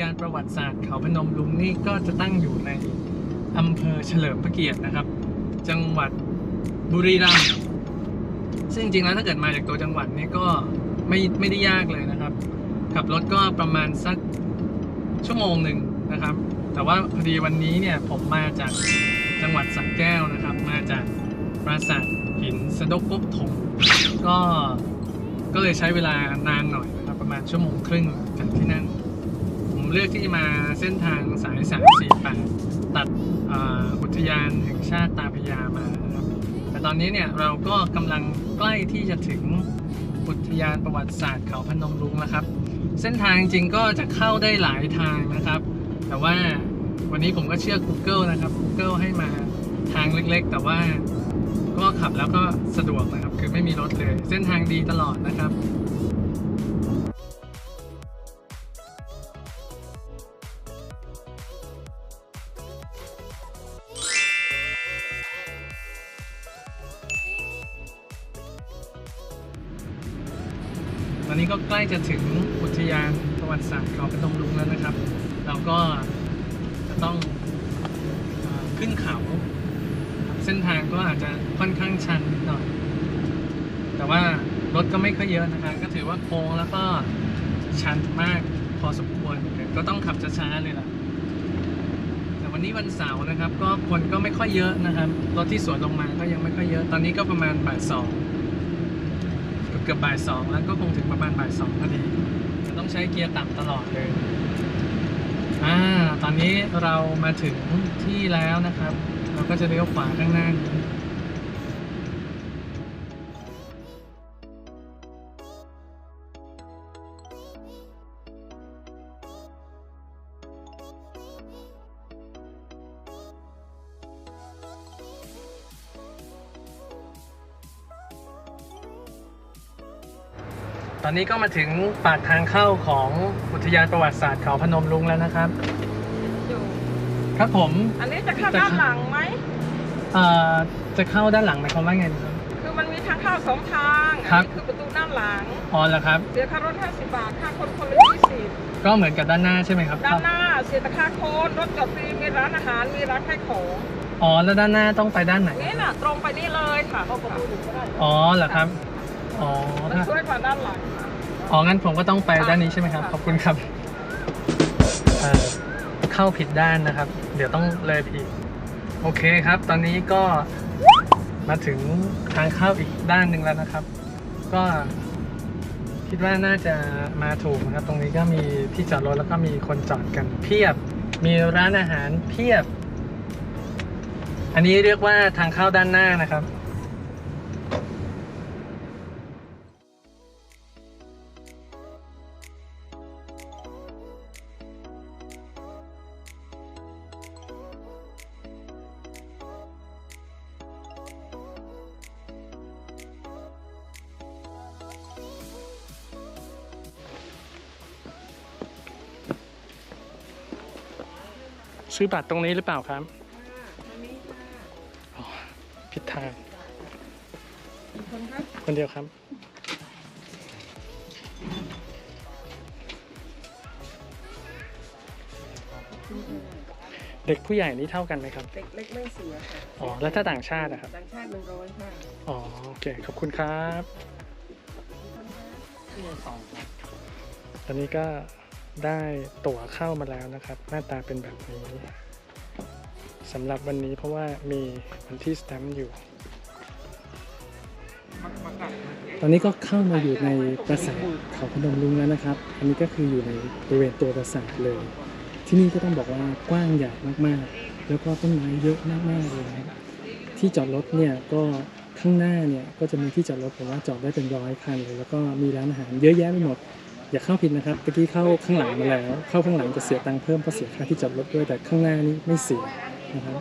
ยานประวัติศาสตร์เขาพนมลุงนี่ก็จะตั้งอยู่ในอำเภอเฉลิมพระเกียรตินะครับ จังหวัดบุรีรัมย์ซึ่งจริงๆแล้วถ้าเกิดมาจากตัวจังหวัดนี่ก็ไม่ไม่ได้ยากเลยนะครับ ขับรถก็ประมาณสักชั่วโมงหนึ่งนะครับ แต่ว่าพอดีวันนี้เนี่ยผมมาจากจังหวัดสระแก้วนะครับ มาจากปราสาทหินสะดกกกถงก็ก็เลยใช้เวลานานหน่อยนะครับ ประมาณชั่วโมงครึ่งจากที่นั่น เลือกที่มาเส้นทางสาย 348 ตัดอุทยานแห่งชาติตาพยามาครับแต่ตอนนี้เนี่ยเราก็กำลังใกล้ที่จะถึงอุทยานประวัติศาสตร์เขาพนมรุ้งแล้วครับ เส้นทางจริงก็จะเข้าได้หลายทางนะครับ แต่ว่าวันนี้ผมก็เชื่อ Google นะครับ Google ให้มาทางเล็กๆ แต่ว่าก็ขับแล้วก็สะดวกนะครับ คือไม่มีรถเลย เส้นทางดีตลอดนะครับ อนนี้ก็ใกล้จะถึงอุทยานประวัติศาสตร์เขาพนมรุ้งแล้วนะครับ เราก็จะต้องอขึ้นเขา เส้นทางก็อาจจะค่อนข้างชันนิดหน่อย แต่ว่ารถก็ไม่ค่อยเยอะนะครับ ก็ถือว่าโค้งแล้วก็ชันมากพอสมควรก็ต้องขับช้าๆเลยล่ะ แต่วันนี้วันเสาร์นะครับ ก็คนก็ไม่ค่อยเยอะนะครับ รถที่สวนลงมาก็ยังไม่ค่อยเยอะ ตอนนี้ก็ประมาณบ่ายสอง เกือบเกือบบ่ายสองแล้วก็คงถึงประมาณบ่ายสองพอดีจะต้องใช้เกียร์ต่ำตลอดเลยอ่าตอนนี้เรามาถึงที่แล้วนะครับ เราก็จะเลี้ยวขวาข้างหน้านี้ อนนี้ก็มาถึงปากทางเข้าของอุทยานประวัติศาสตร์เขาพนมรุ้งแล้วนะครับ อยู่ ครับผม อันนี้จะเข้าด้านหลังไหมเอ่อจะเข้าด้านหลังหมายความว่าไงนะครับ คือมันมีทางเข้าสองทางครัอับนี้คือประตูด้านหลัง อ๋อเหรอครับ เสียค่ารถ 50 บาท ค่าคนคนละ20ก็เหมือนกับด้านหน้าใช่ไหมครับด้านหน้า เสียแต่ค่าโคนรถจอดฟรี มีร้านอาหาร มีร้านขายของ อ๋อแล้วด้านหน้าต้องไปด้านไหน นี่น่ะ ตรงไปนี่เลยค่ะเข้าประตูหนึ่งก็ได้ อ๋อเหรอครับ อ๋อมันถ้าช่วยกว่าด้านหลังอ๋องั้นผมก็ต้องไปด้านนี้ใช่ไหมครับค่ะขอบคุณครับเอ่อเข้าผิดด้านนะครับ เดี๋ยวต้องเลยผิด โอเคครับ ตอนนี้ก็มาถึงทางเข้าอีกด้านหนึ่งแล้วนะครับ ก็คิดว่าน่าจะมาถูกนะครับ ตรงนี้ก็มีที่จอดรถแล้วก็มีคนจอดกันเพียบ มีร้านอาหารเพียบ อันนี้เรียกว่าทางเข้าด้านหน้านะครับ ซื้อบัตรตรงนี้หรือเปล่าครับอ๋อผิดทางคนครับคนเดียวครับ เด็กผู้ใหญ่นี่เท่ากันไหมครับ เด็กเล็กไม่เสียค่ะอ๋อ แล้วถ้าต่างชาติอะครับ ต่างชาติหนึ่งร้อยค่ะอ๋อ โอเค ขอบคุณครับตอนนี้ก็ ได้ตั๋วเข้ามาแล้วนะครับ หน้าตาเป็นแบบนี้สำหรับวันนี้เพราะว่ามีวันที่สแตมป์อยู่ ตอนนี้ก็เข้ามาอยู่ในปราสาทเขาพนมรุ้งแล้วนะครับ อันนี้ก็คืออยู่ในบริเวณตัวปราสาทเลย ที่นี่ก็ต้องบอกว่ากว้างใหญ่มากๆ แล้วก็ต้นไม้เยอะมากๆเลยนะที่จอดรถเนี่ยก็ข้างหน้าเนี่ยก็จะมีที่จอดรถผมว่าจอดได้เป็นร้อยคันเลย แล้วก็มีร้านอาหารเยอะแยะไปหมด อย่าเข้าผิดนะครับเมื่อกี้เข้าข้างหลังมาแล้ว เข้าข้างหลังจะเสียตังค์เพิ่มเพราะเสียค่าที่จอดรถด้วยแต่ข้างหน้านี่ไม่เสียนะครับ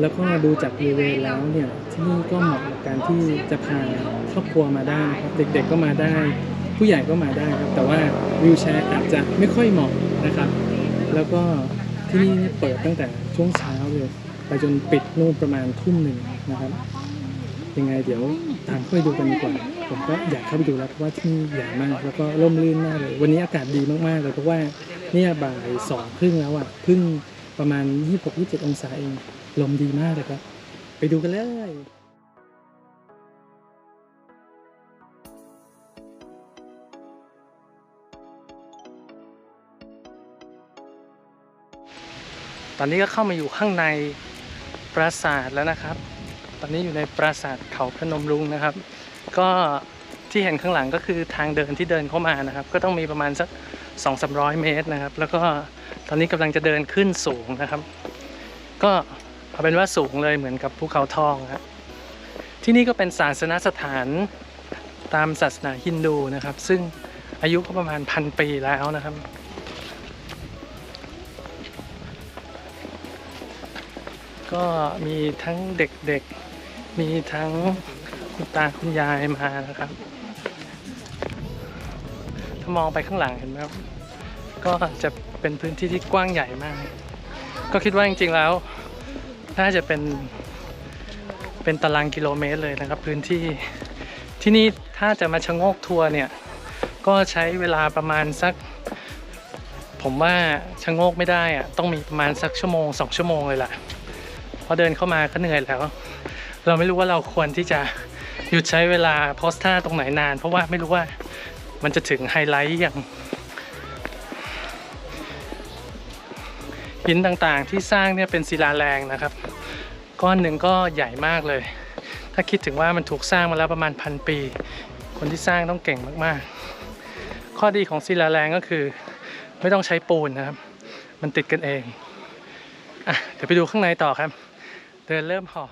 แล้วก็ดูจากบริเวณแล้วเนี่ยที่นี่ก็เหมาะกับการที่จะพาครอบครัวมาได้นะครับเด็กๆก็มาได้ ผู้ใหญ่ก็มาได้ครับแต่ว่าวิวแชร์อาจจะไม่ค่อยเหมาะนะครับ แล้วก็ที่นี่เนี่ยเปิดตั้งแต่ช่วงเช้าเลยไปจนปิดนู่นประมาณทุ่มหนึ่งนะครับยังไงเดี๋ยวตามเข้าไปดูกันดีกว่า ผมก็อยากเข้าไปดูแล้วเพราะว่าที่นี่ใหญ่มากแล้วก็ร่มรื่นมากเลย วันนี้อากาศดีมากๆเลยเพราะว่าเนี่ยบ่ายสองครึ่งแล้วอะเพิ่งประมาณ 26-27 องศาเองลมดีมากเลยครับ ไปดูกันเลยตอนนี้ก็เข้ามาอยู่ข้างในปราสาทแล้วนะครับ ตอนนี้อยู่ในปราสาทเขาพนมรุ้งนะครับ ก็ที่เห็นข้างหลังก็คือทางเดินที่เดินเข้ามานะครับ ก็ต้องมีประมาณสัก2 3 0 0 เมตรนะครับ แล้วก็ตอนนี้กำลังจะเดินขึ้นสูงนะครับ ก็เอาเป็นว่าสูงเลยเหมือนกับภูเขาทองครับที่นี่ก็เป็นศาสนสถานตามศาสนาฮินดูนะครับ ซึ่งอายุก็ประมาณพันปีแล้วนะครับ ก็มีทั้งเด็กๆ มีทั้ง คุณตาคุณยายมานะครับ ถ้ามองไปข้างหลังเห็นไหมครับก็จะเป็นพื้นที่ที่กว้างใหญ่มาก ก็คิดว่าจริงๆแล้ว น่าจะเป็น เป็นตารางกิโลเมตรเลยนะครับ พื้นที่ที่นี่ถ้าจะมาชะโงกทัวร์เนี่ย ก็ใช้เวลาประมาณสัก ผมว่าชะโงกไม่ได้อะต้องมีประมาณสักชั่วโมงสองชั่วโมงเลยล่ะพอเดินเข้ามาก็เหนื่อยแล้ว เราไม่รู้ว่าเราควรที่จะ หยุดใช้เวลาโพสท่าตรงไหนนาน เพราะว่าไม่รู้ว่ามันจะถึงไฮไลท์อย่างหินต่างๆที่สร้างเนี่ยเป็นศิลาแรงนะครับ ก้อนหนึ่งก็ใหญ่มากเลย ถ้าคิดถึงว่ามันถูกสร้างมาแล้วประมาณพันปี คนที่สร้างต้องเก่งมากๆ ข้อดีของศิลาแรงก็คือ ไม่ต้องใช้ปูนนะครับ มันติดกันเองอะเดี๋ยวไปดูข้างในต่อครับ เดินเริ่มหอบ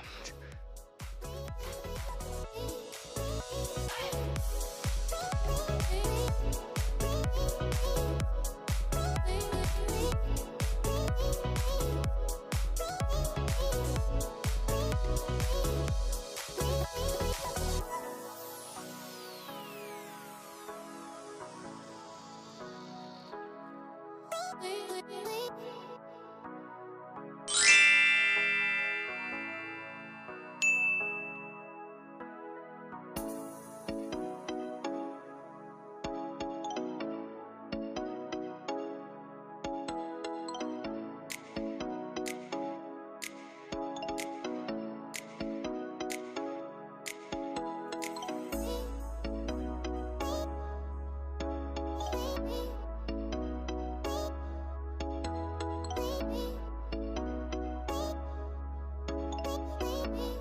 baby.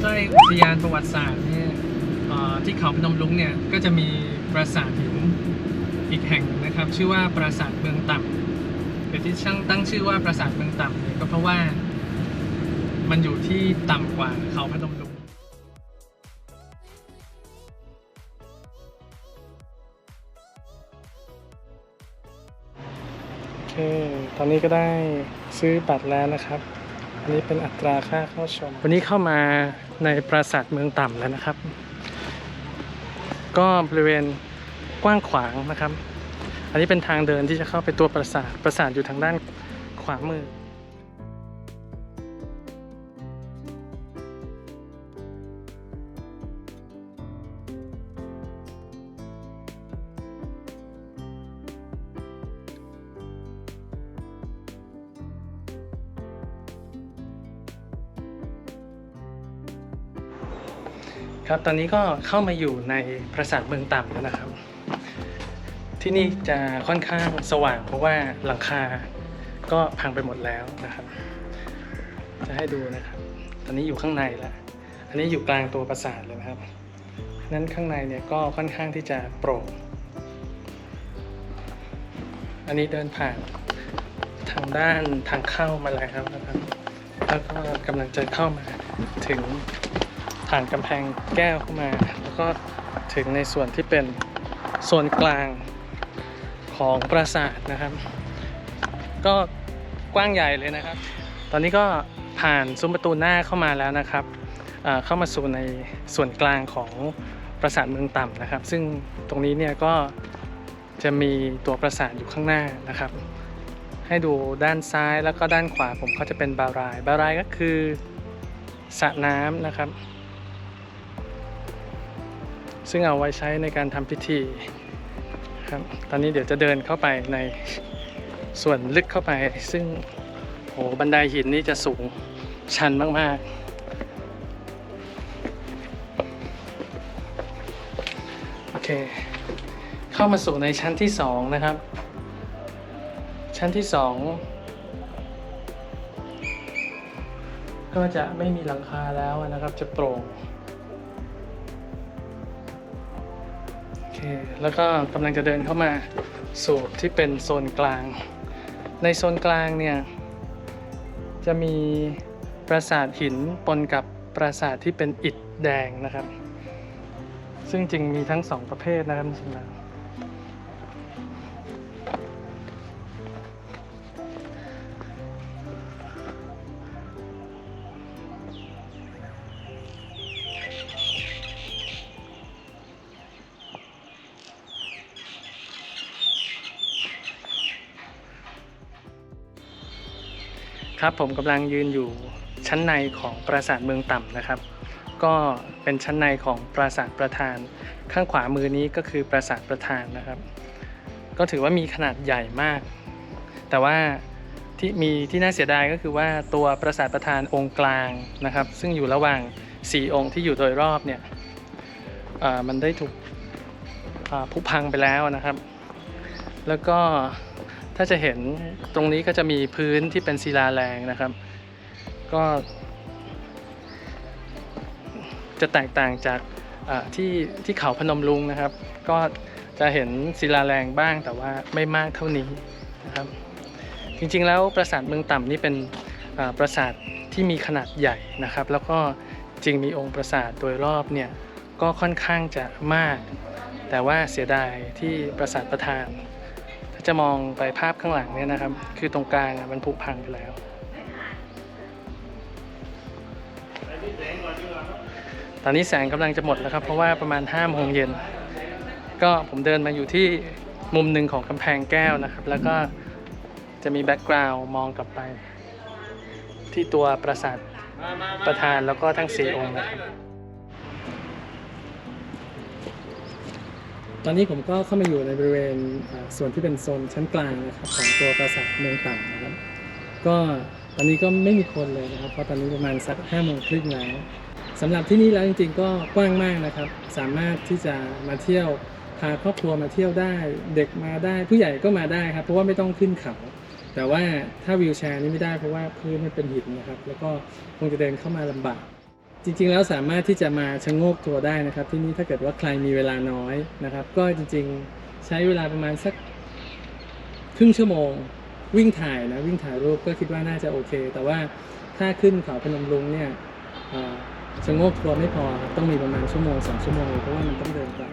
ใกล้ๆอุทยานประวัติศาสตร์เนี่ยที่เขาพนมรุ้งเนี่ยก็จะมีปราสาทหินอีกแห่งนะครับ ชื่อว่าปราสาทเมืองต่ำแต่ที่ช่างตั้งชื่อว่าปราสาทเมืองต่ำเนี่ยก็เพราะว่ามันอยู่ที่ต่ำกว่าเขาพนมรุ้งโอเค ตอนนี้ก็ได้ซื้อบัตรแล้วนะครับ อันนี้เป็นอัตราค่าเข้าชม วันนี้เข้ามาในปราสาทเมืองต่ำแล้วนะครับ ก็บริเวณกว้างขวางนะครับ อันนี้เป็นทางเดินที่จะเข้าไปตัวปราสาท ปราสาทอยู่ทางด้านขวามือ ครับ ตอนนี้ก็เข้ามาอยู่ในปราสาทเมืองต่ำแล้วนะครับ ที่นี่จะค่อนข้างสว่าง เพราะว่าหลังคาก็พังไปหมดแล้วนะครับ จะให้ดูนะครับ ตอนนี้อยู่ข้างในแล้วอันนี้อยู่กลางตัวปราสาทเลยนะครับ นั้นข้างในเนี่ยก็ค่อนข้างที่จะโปร่ง อันนี้เดินผ่านทางด้านทางเข้ามาแล้วนะครับ แล้วก็กำลังจะเข้ามาถึง ผ่านกำแพงแก้วเข้ามา แล้วก็ถึงในส่วนที่เป็นโซนกลางของปราสาทนะครับ ก็กว้างใหญ่เลยนะครับ ตอนนี้ก็ผ่านซุ้มประตูหน้าเข้ามาแล้วนะครับเข้ามาสู่ในส่วนกลางของปราสาทเมืองต่ำนะครับ ซึ่งตรงนี้เนี่ยก็จะมีตัวปราสาทอยู่ข้างหน้านะครับ ให้ดูด้านซ้ายแล้วก็ด้านขวาผมก็จะเป็นบาราย บารายก็คือสระน้ำนะครับ ซึ่งเอาไว้ใช้ในการทำพิธีครับตอนนี้เดี๋ยวจะเดินเข้าไปในส่วนลึกเข้าไป ซึ่งโหบันไดหินนี่จะสูงชันมากๆ โอเค เข้ามาสู่ในชั้นที่สองนะครับ ชั้นที่สองก็จะไม่มีหลังคาแล้วนะครับจะโปร่ง แล้วก็กำลังจะเดินเข้ามาสู่ที่เป็นโซนกลาง ในโซนกลางเนี่ย จะมีปราสาทหินปนกับปราสาทที่เป็นอิฐแดงนะครับ ซึ่งจริงมีทั้งสองประเภทนะครับจริงๆแล้ว ครับผมกำลังยืนอยู่ชั้นในของปราสาทเมืองต่ำนะครับ ก็เป็นชั้นในของปราสาทประธาน ข้างขวามือนี้ก็คือปราสาทประธานนะครับ ก็ถือว่ามีขนาดใหญ่มาก แต่ว่าที่มีที่น่าเสียดายก็คือว่าตัวปราสาทประธานองค์กลางนะครับ ซึ่งอยู่ระหว่าง 4 องค์ที่อยู่โดยรอบเนี่ยมันได้ถูกผุพังไปแล้วนะครับ แล้วก็ ถ้าจะเห็นตรงนี้ก็จะมีพื้นที่เป็นศิลาแรงนะครับ ก็ จะแตกต่างจากที่ที่เขาพนมลุงนะครับ ก็จะเห็นศิลาแรงบ้างแต่ว่าไม่มากเท่านี้นะครับ จริงๆแล้วปราสาทเมืองต่ำนี่เป็นปราสาทที่มีขนาดใหญ่นะครับ แล้วก็จริงมีองค์ปราสาทโดยรอบเนี่ยก็ค่อนข้างจะมาก แต่ว่าเสียดายที่ปราสาทประธาน จะมองไปภาพข้างหลังเนี่ยนะครับ คือตรงกลางมันผุพังไปแล้ว ตอนนี้แสงกำลังจะหมดแล้วครับ เพราะว่าประมาณ5โมงเย็น ก็ผมเดินมาอยู่ที่มุมหนึ่งของกำแพงแก้วนะครับ แล้วก็จะมีแบ็กกราวด์มองกลับไป ที่ตัวปราสาทประธานแล้วก็ทั้งสี่องค์นะครับ ตอนนี้ผมก็เข้ามาอยู่ในบริเวณส่วนที่เป็นโซนชั้นกลางนะครับของตัวปราสาทเมืองต่ำนะครับก็ตอนนี้ก็ไม่มีคนเลยนะครับ เพราะตอนนี้ประมาณสักห้าโมงครึ่งแล้วสำหรับที่นี่แล้วจริงๆ ก็กว้างมากนะครับ สามารถที่จะมาเที่ยวพาครอบครัวมาเที่ยวได้ เด็กมาได้ผู้ใหญ่ก็มาได้ครับ เพราะว่าไม่ต้องขึ้นเขา แต่ว่าถ้าวิวแชร์นี่ไม่ได้เพราะว่าพื้นมันเป็นหินนะครับ แล้วก็คงจะเดินเข้ามาลำบาก จริงๆแล้วสามารถที่จะมาชะโงกตัวได้นะครับ ที่นี่ถ้าเกิดว่าใครมีเวลาน้อยนะครับ ก็จริงๆใช้เวลาประมาณสักครึ่งชั่วโมง วิ่งถ่ายนะวิ่งถ่ายรูปก็คิดว่าน่าจะโอเค แต่ว่าถ้าขึ้นเขาพนมรุ้งเนี่ยชะโงกตัวไม่พอครับต้องมีประมาณชั่วโมงสองชั่วโมงเพราะว่ามันต้องเดินไกล